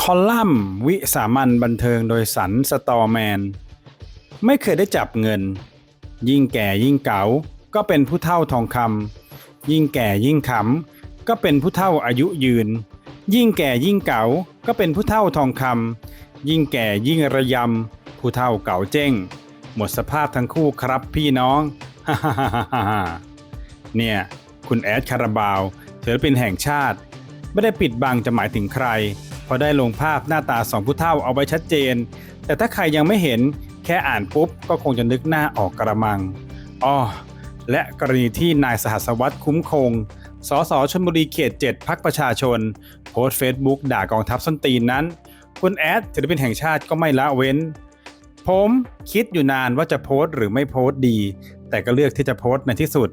คอลัมน์วิสามันบันเทิงโดยสันสตอแมน ไม่เคยได้จับเงิน ยิ่งแก่ยิ่งเก๋าก็เป็นผู้เท่าทองคำยิ่งแก่ยิ่งขำก็เป็นผู้เท่าอายุยืน ยิ่งแก่ยิ่งเก๋าก็เป็นผู้เท่าทองคำยิ่งแก่ยิ่งระยำผู้เท่าเก่าเจ้ง หมดสภาพทั้งคู่ครับพี่น้องฮ่าฮ่าฮ่าฮ่าเนี่ยคุณแอดคาราบาวศิลปินแห่งชาติ ไม่ได้ปิดบังจะหมายถึงใคร พราะได้ลงภาพหน้าตาสองผู้เท่าเอาไว้ชัดเจน แต่ถ้าใครยังไม่เห็นแค่อ่านปุ๊บ ก็คงจะนึกหน้าออกกระมังอ้อและกรณีที่นายสหัสวัตรคุ้มคง สสชลบุรีเขต 7พักประชาชน โพสต์เฟซบุ๊กด่ากองทัพส้นตีนนั้น คุณแอดศิลปินแห่งชาติก็ไม่ละเว้น ผมคิดอยู่นานว่าจะโพสต์หรือไม่โพสต์ดี แต่ก็เลือกที่จะโพสต์ในที่สุด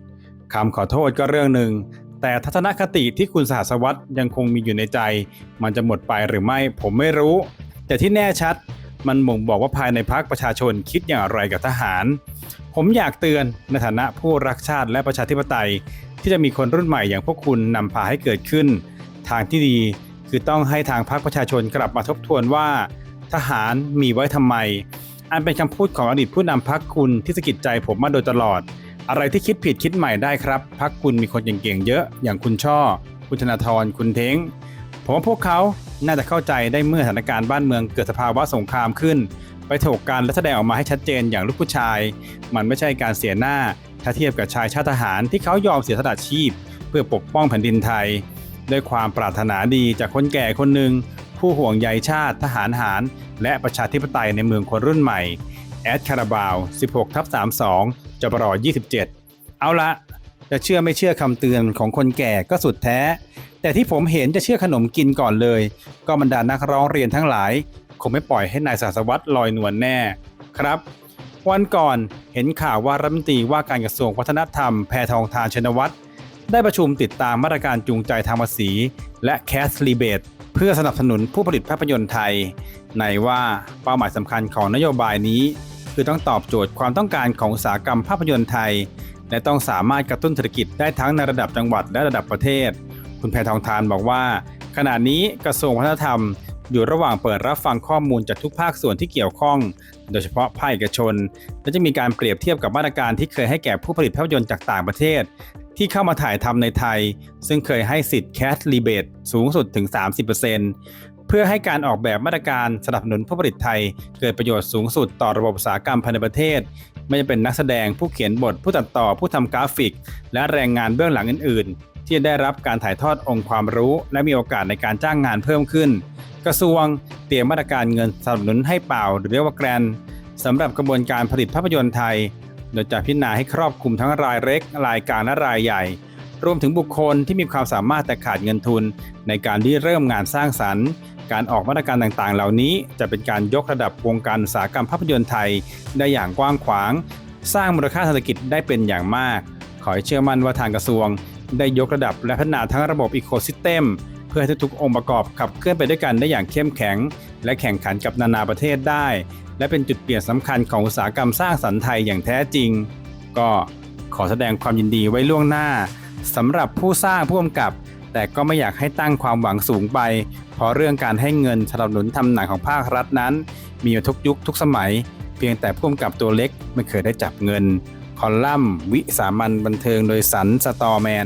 คำขอโทษก็เรื่องหนึ่ง แต่ทัศนคติที่คุณสหัสวัตยังคงมีอยู่ในใจ มันจะหมดไปหรือไม่ผมไม่รู้ แต่ที่แน่ชัดมันบ่งบอกว่าภายในพักประชาชนคิดอย่างไรกับทหาร ผมอยากเตือนในฐานะผู้รักชาติและประชาธิปไตย ที่จะมีคนรุ่นใหม่อย่างพวกคุณนำพาให้เกิดขึ้น ทางที่ดีคือต้องให้ทางพรรคประชาชนกลับมาทบทวนว่า ทหารมีไว้ทำไม อันเป็นคำพูดของอดีตผู้นำพรรคคุณที่สะกิดใจผมมาโดยตลอด อะไรที่คิดผิดคิดใหม่ได้ครับพรรคคุณมีคนเก่งๆเยอะ อย่างคุณช่อ คุณธนาธรคุณเท้งผมว่าพวกเขาน่าจะเข้าใจได้เมื่อสถานการณ์บ้านเมืองเกิดสภาวะสงครามขึ้น ไปถกกันและแสดงออกมาให้ชัดเจนอย่างลูกผู้ชาย มันไม่ใช่การเสียหน้าถ้าเทียบกับชายชาติทหารที่เขายอมเสียสละชีพ เพื่อปกป้องแผ่นดินไทย ด้วยความปรารถนาดีจากคนแก่คนหนึ่งผู้ห่วงใยชาติทหารหาร และประชาธิปไตยในเมืองคนรุ่นใหม่ แอดคาราบาว16ทับ32จบร27 เอาละจะเชื่อไม่เชื่อคำเตือนของคนแก่ก็สุดแท้ แต่ที่ผมเห็นจะเชื่อขนมกินก่อนเลย ก็บรรดานักร้องเรียนทั้งหลาย คงไม่ปล่อยให้นายศาสวัตรลอยนวลแน่ครับ วันก่อนเห็นข่าวว่ารัฐมนตรีว่าการกระทรวงวัฒนธรรมแพทองทานชนวัตรได้ประชุมติดตามมาตรการจูงใจทางภาษี และแคสรีเบตเพื่อสนับสนุนผู้ผลิตภาพยนตร์ไทย ในว่าเป้าหมายสำคัญของนโยบายนี้ คือต้องตอบโจทย์ความต้องการของอุตสาหกรรมภาพยนตร์ไทย และต้องสามารถกระตุ้นเศรษฐกิจได้ทั้งในระดับจังหวัดและระดับประเทศ คุณแพทองทานบอกว่า ขณะนี้กระทรวงวัฒนธรรม อยู่ระหว่างเปิดรับฟังข้อมูลจากทุกภาคส่วนที่เกี่ยวข้อง โดยเฉพาะภาคเอกชน และจะมีการเปรียบเทียบกับมาตรการที่เคยให้แก่ผู้ผลิตภาพยนตร์จากต่างประเทศ ที่เข้ามาถ่ายทำในไทย ซึ่งเคยให้สิทธิ์แคสรีเบตสูงสุดถึง 30%เพื่อให้การออกแบบมาตรการสนับสนุนผู้ผลิตไทย เกิดประโยชน์สูงสุดต่อระบบอุตสาหกรรมภายในประเทศ ไม่ว่าจะเป็นนักแสดงผู้เขียนบทผู้ตัดต่อผู้ทำกราฟิก และแรงงานเบื้องหลังอื่น ๆ ที่ได้รับการถ่ายทอดองค์ความรู้ และมีโอกาสในการจ้างงานเพิ่มขึ้น กระทรวงเตรียมมาตรการเงินสนับสนุนให้เปล่าหรือเรียกว่าแกรนสำหรับกระบวนการผลิตภาพยนตร์ไทย โดยจะพิจารณาให้ครอบคลุมทั้งรายเล็ก รายกลางและรายใหญ่ รวมถึงบุคคลที่มีความสามารถแต่ขาดเงินทุน ในการที่เริ่มงานสร้างสรรค์ การออกมาตรการต่างๆ เหล่านี้จะเป็นการยกระดับวงการอุตสาหกรรมภาพยนตร์ไทย ได้อย่างกว้างขวาง สร้างมูลค่าเศรษฐกิจได้เป็นอย่างมาก ขอให้เชื่อมั่นว่าทางกระทรวง ได้ยกระดับและพัฒนาทั้งระบบอีโคซิสเต็มเพื่อให้ทุกองค์ประกอบขับเคลื่อนไปด้วยกันได้อย่างเข้มแข็ง และแข่งขันกับนานาประเทศได้ และเป็นจุดเปลี่ยนสำคัญของอุตสาหกรรมสร้างสรรค์ไทยอย่างแท้จริง ก็ขอแสดงความยินดีไว้ล่วงหน้าสำหรับผู้สร้างผู้กำกับ แต่ก็ไม่อยากให้ตั้งความหวังสูงไป เพราะเรื่องการให้เงินสนับสนุนทำหนังของภาครัฐนั้น มีอยู่ทุกยุคทุกสมัย เพียงแต่ผู้กำกับตัวเล็กไม่เคยได้จับเงิน คอลัมน์วิสามันบันเทิงโดยสันสตอแมน